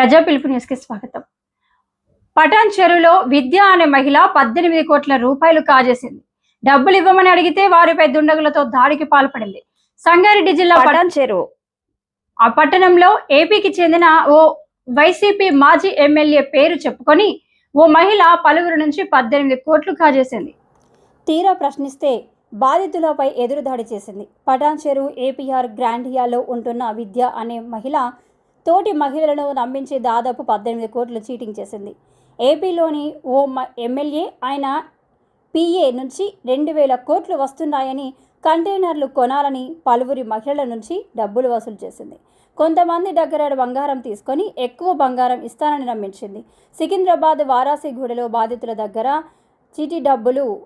ప్రజా పిలుపు న్యూస్కి స్వాగతం. పటాన్ చెరువులో విద్య అనే మహిళ పద్దెనిమిది కోట్ల రూపాయలు కాజేసింది. డబ్బులు ఇవ్వమని అడిగితే వారిపై దుండగులతో దాడికి పాల్పడింది. సంగారెడ్డి జిల్లా పటాన్ చెరువు ఆ పట్టణంలో ఏపీకి చెందిన ఓ వైసీపీ మాజీ ఎమ్మెల్యే పేరు చెప్పుకొని ఓ మహిళ పలువురు నుంచి పద్దెనిమిది కోట్లు కాజేసింది. తీరా ప్రశ్నిస్తే బాధితులపై ఎదురుదాడి చేసింది. పటాన్ చెరువు ఏపీఆర్ గ్రాండియాలో ఉంటున్న విద్య అనే మహిళ తోటి మహిళలను నమ్మించి దాదాపు పద్దెనిమిది కోట్లు చీటింగ్ చేసింది. ఏపీలోని ఓ మ- ఎమ్మెల్యే ఆయన పిఏ నుంచి రెండు వేల కోట్లు వస్తున్నాయని కంటైనర్లు కొనాలని పలువురి మహిళల నుంచి డబ్బులు వసూలు చేసింది. కొంతమంది దగ్గర బంగారం తీసుకొని ఎక్కువ బంగారం ఇస్తానని నమ్మించింది. సికింద్రాబాద్ వారాసిగూడలో బాధితుల దగ్గర చీటీ డబ్బులు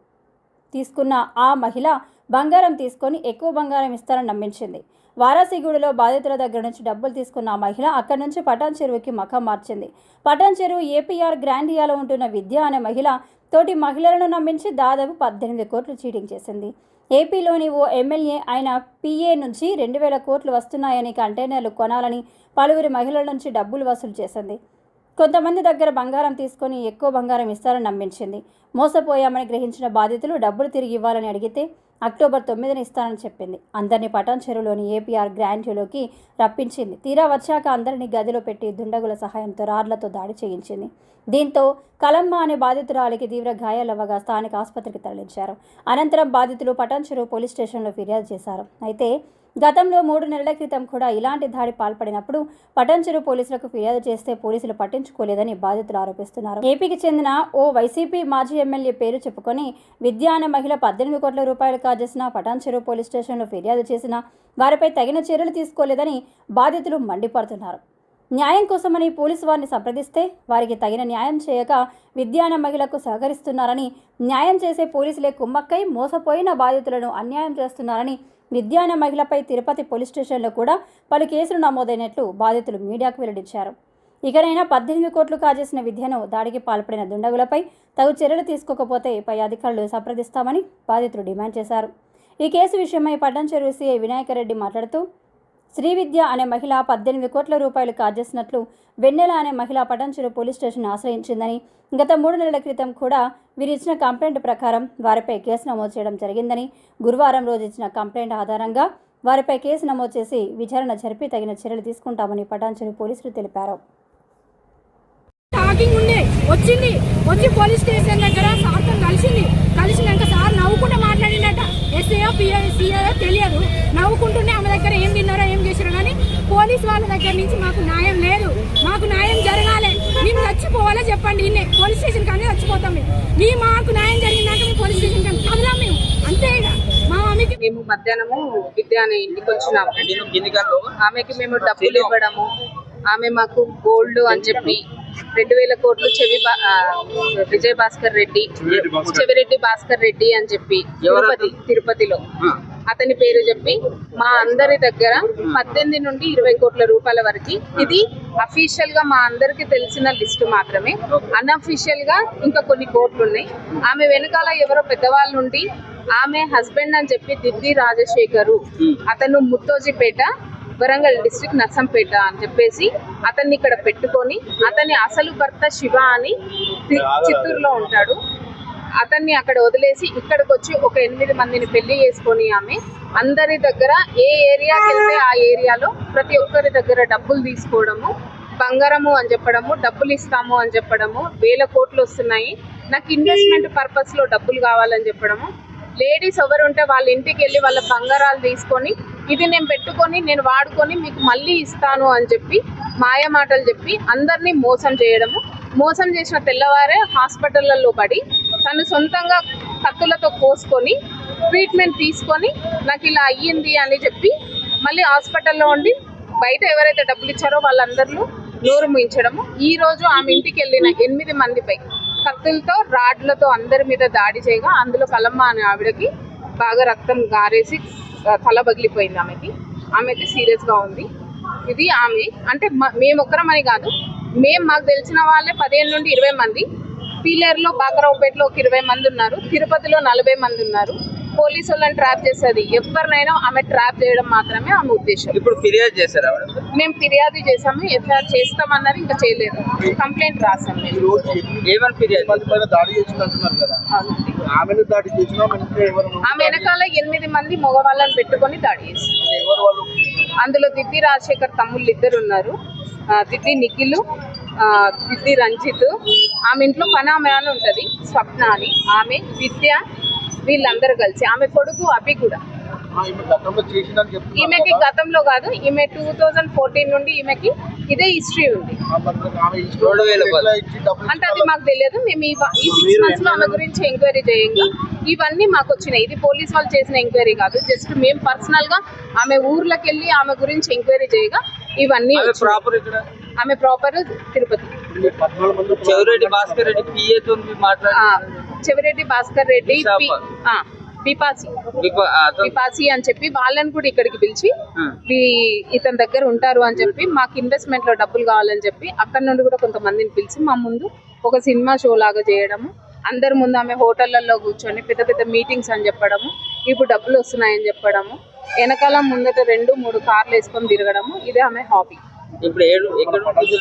తీసుకున్న ఆ మహిళ బంగారం తీసుకొని ఎక్కువ బంగారం ఇస్తారని నమ్మించింది. వారాసిగూడలో బాధితుల దగ్గర నుంచి డబ్బులు తీసుకున్న ఆ మహిళ అక్కడి నుంచి పటాన్ చెరువుకి మఖం మార్చింది. పటాన్ చెరువు ఏపీఆర్ గ్రాండియాలో ఉంటున్న విద్య అనే మహిళ తోటి మహిళలను నమ్మించి దాదాపు పద్దెనిమిది కోట్లు చీటింగ్ చేసింది. ఏపీలోని ఓ ఎమ్మెల్యే ఆయన పిఏ నుంచి రెండు వేల కోట్లు వస్తున్నాయని కంటైనర్లు కొనాలని పలువురి మహిళల నుంచి డబ్బులు వసూలు చేసింది. కొంతమంది దగ్గర బంగారం తీసుకొని ఎక్కువ బంగారం ఇస్తారని నమ్మించింది. మోసపోయామని గ్రహించిన బాధితులు డబ్బులు తిరిగి ఇవ్వాలని అడిగితే అక్టోబర్ తొమ్మిదిని ఇస్తానని చెప్పింది. అందరినీ పటాన్ చెరువులోని ఏపీఆర్ గ్రాండ్యూలోకి రప్పించింది. తీరా వచ్చాక అందరినీ గదిలో పెట్టి దుండగుల సహాయంతో రాడ్లతో దాడి చేయించింది. దీంతో కలమ్మ అనే బాధితురాలికి తీవ్ర గాయాలవ్వగా స్థానిక ఆసుపత్రికి తరలించారు. అనంతరం బాధితులు పటాన్ చెరువు పోలీస్ స్టేషన్లో ఫిర్యాదు చేశారు. అయితే గతంలో మూడు నెలల క్రితం కూడా ఇలాంటి దాడి పాల్పడినప్పుడు పటంచెరు పోలీసులకు ఫిర్యాదు చేస్తే పోలీసులు పట్టించుకోలేదని బాధితులు ఆరోపిస్తున్నారు. ఏపీకి చెందిన ఓ వైసీపీ మాజీ ఎమ్మెల్యే పేరు చెప్పుకొని విద్య అనే మహిళ పద్దెనిమిది కోట్ల రూపాయలు కాజేసిన పటాన్చెరు పోలీస్ స్టేషన్లో ఫిర్యాదు చేసిన వారిపై తగిన చర్యలు తీసుకోలేదని బాధితులు మండిపడుతున్నారు. న్యాయం కోసమని పోలీసు వారిని సంప్రదిస్తే వారికి తగిన న్యాయం చేయక విద్యాన మహిళకు సహకరిస్తున్నారని న్యాయం చేసే పోలీసులే కుమ్మక్కై మోసపోయిన బాధితులను అన్యాయం చేస్తున్నారని విద్యాన మహిళపై తిరుపతి పోలీస్ స్టేషన్లో కూడా పలు కేసులు నమోదైనట్లు బాధితులు మీడియాకు వెల్లడించారు. ఇకనైనా పద్దెనిమిది కోట్లు కాజేసిన విద్యను దాడికి పాల్పడిన దుండగులపై తగు చర్యలు తీసుకోకపోతే పై అధికారులు సంప్రదిస్తామని బాధితులు డిమాండ్ చేశారు. ఈ కేసు విషయమై పడ్డం చెరువు సీఐ వినాయకరెడ్డి మాట్లాడుతూ శ్రీవిద్య అనే మహిళ పద్దెనిమిది కోట్ల రూపాయలు కాజేసినట్లు వెన్నెల అనే మహిళ పటంచెరు పోలీస్ స్టేషన్ ఆశ్రయించిందని గత మూడు నెలల క్రితం కూడా వీరు ఇచ్చిన కంప్లైంట్ ప్రకారం వారిపై కేసు నమోదు చేయడం జరిగిందని గురువారం రోజు ఇచ్చిన కంప్లైంట్ ఆధారంగా వారిపై కేసు నమోదు చేసి విచారణ జరిపి తగిన చర్యలు తీసుకుంటామని పటాన్చెరు పోలీసులు తెలిపారు. టాకింగ్ ఉండే వచ్చింది వచ్చి పోలీస్ స్టేషన్ దగ్గర సార్తో కలిసింది. కలిసినాక సార్ నవ్వుకుంటూ మాట్లాడినట ఎస్ఏఓ పిఐ సిఏఓ తెలియదు. నవ్వుకుంటూనే ఆమె దగ్గర ఏం తిన్నారో పోలీస్ వాళ్ళ దగ్గర నుంచి మాకు న్యాయం లేదు. మాకు న్యాయం జరగాలి. మేము చచ్చిపోవాలో చెప్పండి. ఇన్నే పోలీస్ స్టేషన్ కానీ చచ్చిపోతాం మేము. మీ మాకు న్యాయం జరిగినాక మేము పోలీస్ స్టేషన్ కానీ కదలాం మేము. అంతే మా మమ్మీకి మేము మధ్యాహ్నము విద్య అనే ఇంటికి వచ్చినాము. ఆమెకి మేము డబ్బులు ఇవ్వడము. ఆమె మాకు గోల్డ్ అని చెప్పి రెండు వేల కోట్లు చెవి విజయ్ భాస్కర్ రెడ్డి చెవిరెడ్డి భాస్కర్. రెడ్డి అని చెప్పి తిరుపతి తిరుపతిలో. అతని పేరు చెప్పి మా అందరి దగ్గర పద్దెనిమిది నుండి ఇరవై కోట్ల రూపాయల వరకు ఇది అఫీషియల్గా మా అందరికి తెలిసిన లిస్ట్ మాత్రమే. అన్అఫీషియల్గా ఇంకా కొన్ని కోట్లు ఉన్నాయి ఆమె వెనకాల ఎవరో పెద్దవాళ్ళ నుండి ఆమె హస్బెండ్ అని చెప్పి దిద్ది రాజశేఖరు అతను ముత్తోజిపేట వరంగల్ డిస్ట్రిక్ట్ నర్సంపేట అని చెప్పేసి అతన్ని ఇక్కడ పెట్టుకొని అతని అసలు భర్త శివ అని చిత్తూరులో ఉంటాడు. అతన్ని అక్కడ వదిలేసి ఇక్కడికి వచ్చి ఒక ఎనిమిది మందిని పెళ్ళి చేసుకొని ఆమె అందరి దగ్గర ఏ ఏరియాకి వెళ్తే ఆ ఏరియాలో ప్రతి ఒక్కరి దగ్గర డబ్బులు తీసుకోవడము బంగారము అని చెప్పడము డబ్బులు ఇస్తాము అని చెప్పడము వేల కోట్లు వస్తున్నాయి. నాకు ఇన్వెస్ట్మెంట్ పర్పస్లో డబ్బులు కావాలని చెప్పడము. లేడీస్ ఎవరు ఉంటే వాళ్ళ ఇంటికి వెళ్ళి వాళ్ళ బంగారాలు తీసుకొని ఇది నేను పెట్టుకొని నేను వాడుకొని మీకు మళ్ళీ ఇస్తాను అని చెప్పి మాయ మాటలు చెప్పి అందరినీ మోసం చేయడము. మోసం చేసిన తెల్లవారే హాస్పిటళ్ళలో పడి తను సొంతంగా కత్తులతో కోసుకొని ట్రీట్మెంట్ తీసుకొని నాకు ఇలా అయ్యింది అని చెప్పి మళ్ళీ హాస్పిటల్లో ఉండి బయట ఎవరైతే డబ్బులు ఇచ్చారో వాళ్ళందరిలో నోరు ముయించడము. ఈ రోజు ఆమె ఇంటికి వెళ్ళిన ఎనిమిది మందిపై కత్తులతో రాడ్లతో అందరి మీద దాడి చేయగా అందులో కలమ్మ అనే ఆవిడకి బాగా రక్తం గారేసి తల పగిలిపోయింది ఆమెకి. ఆమె అయితే ఉంది. ఇది ఆమె అంటే మ- మేము ఒక్కరమని కాదు మేము మాకు తెలిసిన వాళ్ళే పదిహేను నుండి ఇరవై మంది. పీలేరులో బాకరావుపేటలో ఒక ఇరవై మంది ఉన్నారు. తిరుపతిలో నలభై మంది ఉన్నారు. పోలీసు వాళ్ళని ట్రాప్ చేస్తుంది ఎవరినైనా ఆమె ట్రాప్ చేయడం మాత్రమే ఆమె ఉద్దేశం. ఇప్పుడు ఫిర్యాదు చేశారా మేము ఫిర్యాదు చేసాము ఎఫ్ఐఆర్ చేస్తామన్నారు ఇంకా చేయలేదు. కంప్లైంట్ రాసాం మేము. ఏమని ఫిర్యాదు? దాడి చేసింది కదా. ఆమె వెనకాల ఎనిమిది మంది మగవాళ్ళని పెట్టుకొని దాడి చేసింది అందులో దిద్ది రాజశేఖర్ తమ్ముళ్ళు ఇద్దరు ఉన్నారు. దిద్ది నిఖిల్ ఆ, దిద్ది రంజిత్. ఆమె ఇంట్లో పని ఆమె అని ఉంటుంది స్వప్న అని ఆమె విద్య వీళ్ళందరూ కలిసి. ఆమె కొడుకు అభి కూడా. ఈమెకి కదా. గతంలో కాదు ఈమె టూ థౌజండ్ ఫోర్టీన్ నుండి ఈమెకి ఇదే హిస్టరీ ఉంది. అంటే అది మాకు తెలియదు. మేము ఈ సిక్స్ మంత్స్లో ఆమె గురించి ఎంక్వైరీ చేయంగా. ఇవన్నీ మాకు వచ్చినాయి. ఇది పోలీస్ వాళ్ళు చేసిన ఎంక్వైరీ కాదు. జస్ట్ మేము పర్సనల్గా ఆమె ఊర్లోకి వెళ్ళి ఆమె గురించి ఎంక్వైరీ చేయగా ఇవన్నీ. ప్రాపర్ ఇక్కడ ఆమె ప్రాపర్ తిరుపతి. చెవిరెడ్డి భాస్కర్ రెడ్డి చెవిరెడ్డి భాస్కర్ రెడ్డి పిపాసి పిపాసి అని చెప్పి వాళ్ళని కూడా ఇక్కడికి పిలిచి ఇతని దగ్గర ఉంటారు అని చెప్పి మాకు ఇన్వెస్ట్మెంట్లో డబ్బులు కావాలని చెప్పి అక్కడ నుండి కూడా కొంతమందిని పిలిచి మా ముందు ఒక సినిమా షో లాగా చేయడము. అందరి ముందు ఆమె హోటళ్ళలో కూర్చొని పెద్ద పెద్ద మీటింగ్స్ అని చెప్పడము. ఇప్పుడు డబ్బులు వస్తున్నాయని చెప్పడము. వెనకాల ముందట రెండు మూడు కార్లు వేసుకొని తిరగడము. ఇదే ఆమె హాబీ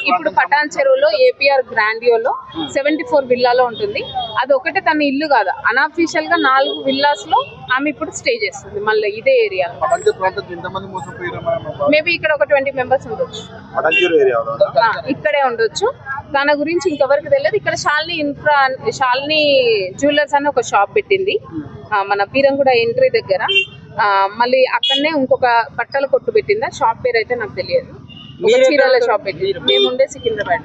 ఇప్పుడు పటాన్ చెరువులో ఏపీఆర్ గ్రాండియోలో సెవెంటీ ఫోర్ విల్లాలో ఉంటుంది. అది ఒకటే తన ఇల్లు కాదు. అన్అఫీషియల్గా నాలుగు విల్లాస్లో ఆమె ఇప్పుడు స్టే చేస్తుంది. మళ్ళీ ఇదే మోసపోయారు మేబీ ఇక్కడ ఒక ట్వంటీ మెంబర్స్ ఉండొచ్చు. ఇక్కడే ఉండొచ్చు. దాని గురించి ఇంకెవరికి తెలియదు. ఇక్కడ షాల్ని ఇన్ఫ్రా షాల్ని జ్యువెలర్స్ అని ఒక షాప్ పెట్టింది. మన పీరంగూడ ఎంట్రీ దగ్గర. మళ్ళీ అక్కడనే ఇంకొక బట్టల కొట్టు పెట్టింది? షాప్ పేరు అయితే నాకు తెలియదు. చీరల? షాప్ మేము ఉండే సికింద్రాబాద్.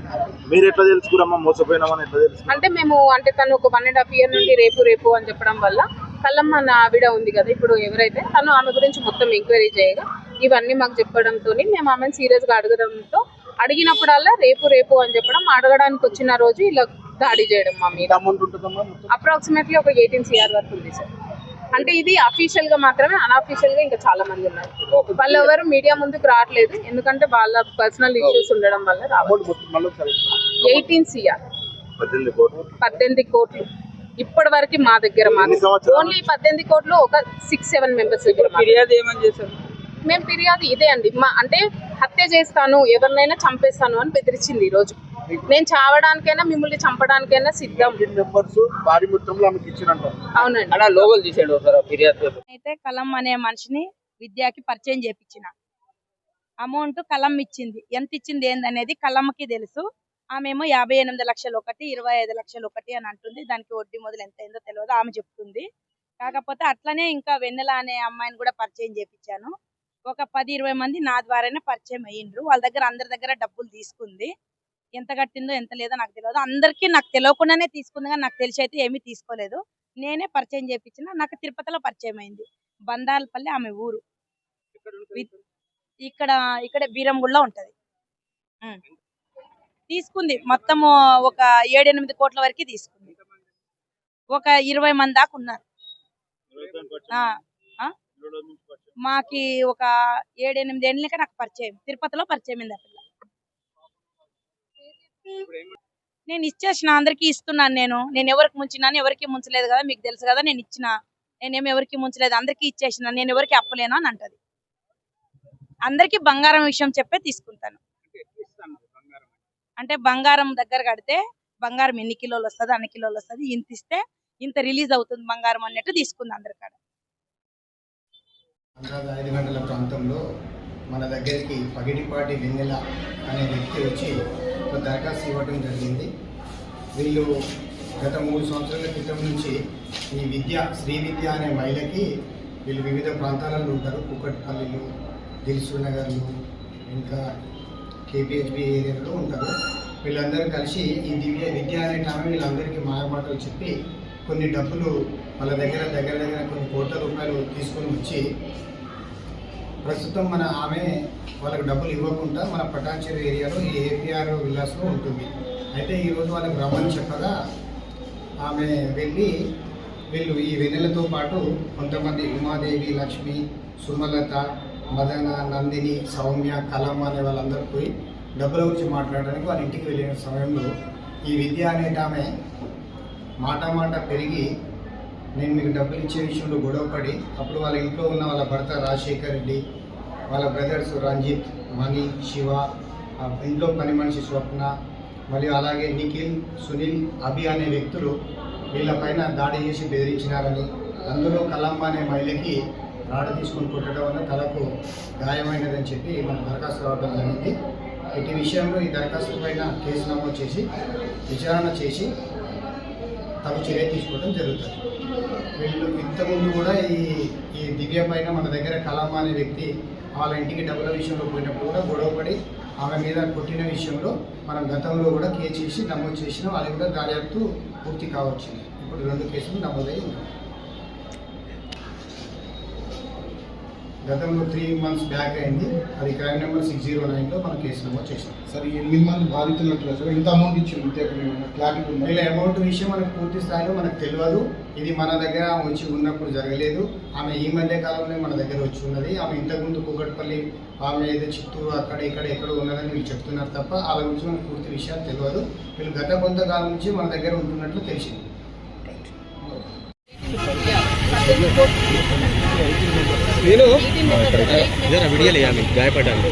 మీరు ఎట్లా తెలుసుకురమ్మా మోసపోయినామని ఎట్లా తెలుసు? అంటే మేము అంటే తను ఒక వన్ అండ్ హాఫ్ ఇయర్ నుండి రేపు రేపు అని చెప్పడం వల్ల కల్లమ్మ నా ఆవిడ ఉంది కదా ఇప్పుడు ఎవరైతే తను ఆమె గురించి మొత్తం ఎంక్వైరీ చేయగా ఇవన్నీ మాకు చెప్పడంతో మేము ఆమెను సీరియస్గా అడగడంతో అడిగినప్పుడల్లా రేపు రేపు అని చెప్పడం అడగడానికి వచ్చిన రోజు ఇలా దాడి చేయడం మా మీద. అప్రాక్సిమేట్లీ ఒక ఎయిటీన్ సిఆర్ వరకు ఉంది సార్ అంటే ఇది అఫీషియల్గా మాత్రమే అన్అఫీషియల్గా ఇంకా చాలా మంది ఉన్నారు. వాళ్ళు ఎవరు మీడియా ముందుకు రావట్లేదు. ఎందుకంటే వాళ్ళ పర్సనల్ ఇష్యూస్ ఉండడం వల్ల ఎయిటీన్ సిఆర్ పద్దెనిమిది కోట్లు. ఇప్పటి వరకు మా దగ్గర? ఓన్లీ పద్దెనిమిది కోట్లు ఒక సిక్స్ సెవెన్ మెంబర్స్. ఫిర్యాదు ఏమని చేశారు? మేము ఫిర్యాదు ఇదే అండి. మా అంటే హత్య చేస్తాను ఎవరినైనా చంపేస్తాను అని బెదిరించింది ఈ రోజు నేను చావడానికైనా మిమ్మల్ని చంపడానికైనా సిద్ధం. అయితే కలం అనే మనిషిని విద్యాకి పరిచయం చేపించిన. అమౌంట్ కలం ఇచ్చింది. ఎంత ఇచ్చింది ఏందనేది కలమ్మకి తెలుసు. ఆమెమో యాభై ఎనిమిది లక్షలు ఒకటి ఇరవై ఐదు లక్షలు ఒకటి అని అంటుంది. దానికి వడ్డీ మొదలు ఎంత అయిందో తెలియదు. ఆమె చెప్తుంది. కాకపోతే అట్లనే ఇంకా వెన్నెల అనే అమ్మాయిని కూడా పరిచయం చేపించాను. ఒక పది ఇరవై మంది నా ద్వారానే పరిచయం అయ్యిండ్రు. వాళ్ళ దగ్గర అందరి దగ్గర డబ్బులు తీసుకుంది. ఎంత కట్టిందో ఎంత లేదో నాకు తెలియదు అందరికీ నాకు తెలియకుండానే తీసుకుంది కానీ నాకు తెలిసి అయితే ఏమీ తీసుకోలేదు. నేనే పరిచయం చేపించిన నాకు తిరుపతిలో పరిచయం అయింది. బందాలపల్లి ఆమె ఊరు. ఇక్కడ? ఇక్కడ బీరంగుళ్ళలో ఉంటది. తీసుకుంది. మొత్తము ఒక ఏడెనిమిది కోట్ల వరకు తీసుకుంది. ఒక ఇరవై మంది దాకా ఉన్నారు? మాకి ఒక ఏడెనిమిది ఏళ్ళకి నాకు పరిచయం. తిరుపతిలో పరిచయం అయింది పిల్ల నేను ఇచ్చేసిన అందరికి ఇస్తున్నాను నేను. నేను ఎవరికి ముంచినాను ఎవరికి ముంచలేదు కదా మీకు తెలుసు కదా నేను ఇచ్చిన నేనేమి ఎవరికి ముంచలేదు అందరికి ఇచ్చేసిన నేను ఎవరికి అప్పలేను అని అంటది. అందరికి బంగారం విషయం చెప్పే తీసుకుంటాను. అంటే బంగారం దగ్గర కడితే బంగారం ఎన్ని కిలోలు వస్తుంది అన్ని కిలోలు వస్తుంది ఇంత ఇస్తే ఇంత రిలీజ్ అవుతుంది బంగారం అన్నట్టు తీసుకుంది అందరికాడ ఐదు గంటల ప్రాంతంలో మన దగ్గరికి పగిడిపాటి వెన్నెల అనే వ్యక్తి వచ్చి ఒక దరఖాస్తు ఇవ్వడం జరిగింది. వీళ్ళు గత మూడు సంవత్సరాల క్రితం నుంచి ఈ విద్య శ్రీ విద్య అనే మహిళకి వీళ్ళు వివిధ ప్రాంతాలలో ఉంటారు. కుక్కట్పల్లిలు దిల్సుఖ్ నగర్లు ఇంకా కేపీహెచ్బి ఏరియాలో ఉంటారు. వీళ్ళందరూ కలిసి ఈ దివ్య విద్య అనే ఆమె వీళ్ళందరికీ మాయమాటలు చెప్పి కొన్ని డబ్బులు వాళ్ళ దగ్గర దగ్గర దగ్గర కొన్ని కోట్ల రూపాయలు తీసుకొని వచ్చి ప్రస్తుతం మన ఆమె వాళ్ళకి డబ్బులు ఇవ్వకుండా మన పటాన్చెరు ఏరియాలో ఈ ఏపీఆర్ విల్లాస్లో ఉంటుంది. అయితే ఈరోజు వాళ్ళకి రమ్మని చెప్పగా ఆమె వెళ్ళి వీళ్ళు ఈ వెన్నెలతో పాటు కొంతమంది ఉమాదేవి లక్ష్మి సుమలత మదన నందిని సౌమ్య కలమ్మ అనే వాళ్ళందరూ పోయి డబ్బుల గురించి మాట్లాడడానికి వాళ్ళ ఇంటికి వెళ్ళిన సమయంలో ఈ విద్య అనేట ఆమె మాట మాట పెరిగి నేను మీకు డబ్బులు ఇచ్చే విషయంలో గొడవపడి అప్పుడు వాళ్ళ ఇంట్లో ఉన్న వాళ్ళ భర్త రాజశేఖర్ రెడ్డి వాళ్ళ బ్రదర్స్ రంజిత్ మణి శివ ఇంట్లో పని మనిషి స్వప్న మరియు అలాగే నిఖిల్ సునీల్ అభి అనే వ్యక్తులు వీళ్ళపైన దాడి చేసి బెదిరించినారని అందులో కలమ్మ అనే మహిళకి రాడ తీసుకొని కొట్టడం వల్ల తలకు గాయమైనదని చెప్పి మన దరఖాస్తు రావడం జరిగింది. ఇటు విషయంలో ఈ దరఖాస్తు పైన కేసు నమోదు చేసి విచారణ చేసి తగు చర్య తీసుకోవడం జరుగుతుంది. వీళ్ళు ఇంతకుముందు కూడా ఈ ఈ దివ్య పైన మన దగ్గర కలామ అనే వ్యక్తి వాళ్ళ ఇంటికి డబ్బుల విషయంలో పోయినప్పుడు కూడా గొడవపడి ఆమె మీద కొట్టిన విషయంలో మనం గతంలో కూడా కేసు చేసి నమోదు చేసినాం అది కూడా దర్యాప్తు పూర్తి కావచ్చు ఇప్పుడు రెండు కేసులు నమోదై ఉన్నాయి గతంలో త్రీ మంత్స్ బ్యాక్ అయింది. అది క్రైమ్ నెంబర్ సిక్స్ జీరో నైన్లో మనం కేసు నమోదు చేసాం సార్ ఎనిమిది మంది బాధితున్నట్లు సార్. ఇంత అమౌంట్ ఇచ్చింది ఇంతే క్లారిటీ వీళ్ళ అమౌంట్ విషయం మనకు పూర్తి స్థాయిలో మనకు తెలియదు. ఇది మన దగ్గర వచ్చి ఉన్నప్పుడు జరగలేదు. ఆమె ఈ మధ్య కాలంలో మన దగ్గర వచ్చి ఉన్నది. ఆమె ఇంతకుముందు కూకట్పల్లి ఆమె ఏదో చిత్తూరు అక్కడ ఇక్కడ ఎక్కడ ఉన్నదని వీళ్ళు చెప్తున్నారు తప్ప వాళ్ళ గురించి మనకు పూర్తి విషయాలు తెలియదు. వీళ్ళు గత కొంతకాలం నుంచి మన దగ్గర ఉంటున్నట్లు తెలిసింది. వీడియో గాయపడ్డాను.